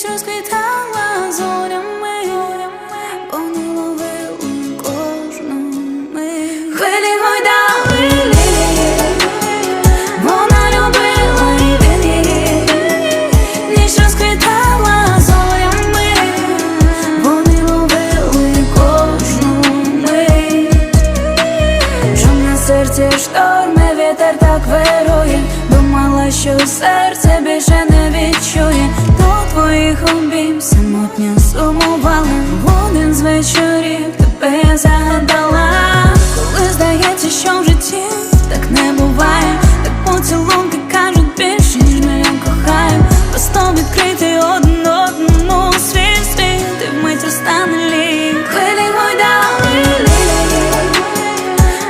що квітала зорями, вони ловили кожну мить. Хвилі гойдали лілії, вона любила і він її. Ніч розквітала зорями, вони ловили кожну мить. Чом на серці шторми, вітер так вирує, думала, що серце більше не відчує. До бім самотньо сумувала один з вечорів тебе загадала. Коли здається, що в житті